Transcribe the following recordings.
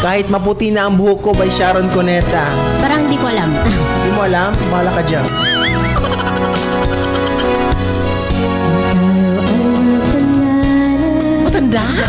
Kahit maputi na ang buhok ko by Sharon Cuneta. Parang hindi ko alam. Hindi mo alam? Mahala ka dyan. Matanda? Matanda?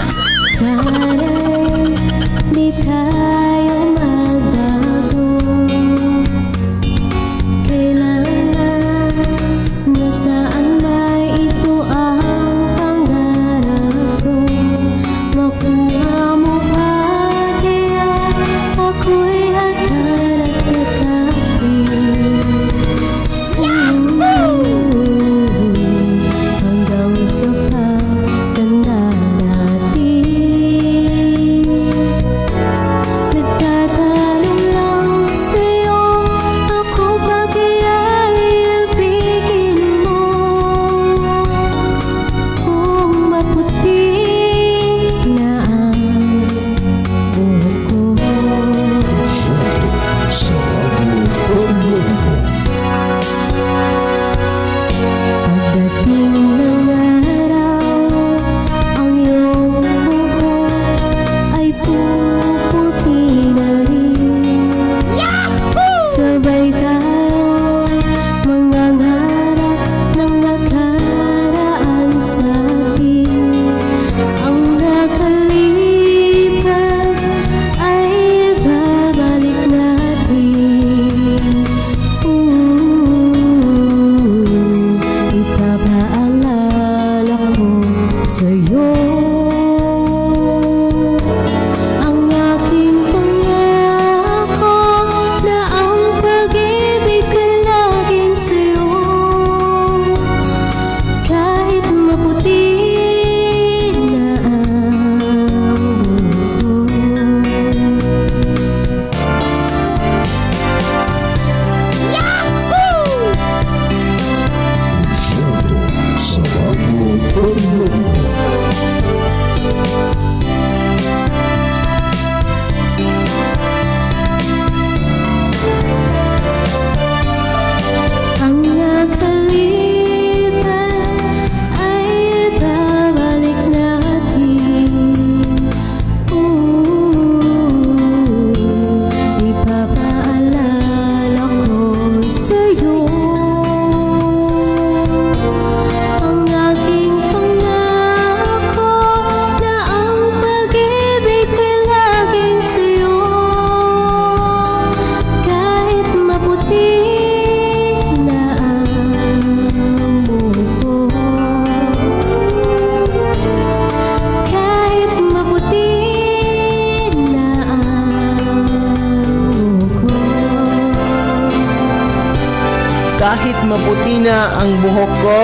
Kahit maputi na ang buhok ko,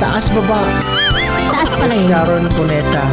taas baba. Taas pala yun. Sharon Cuneta.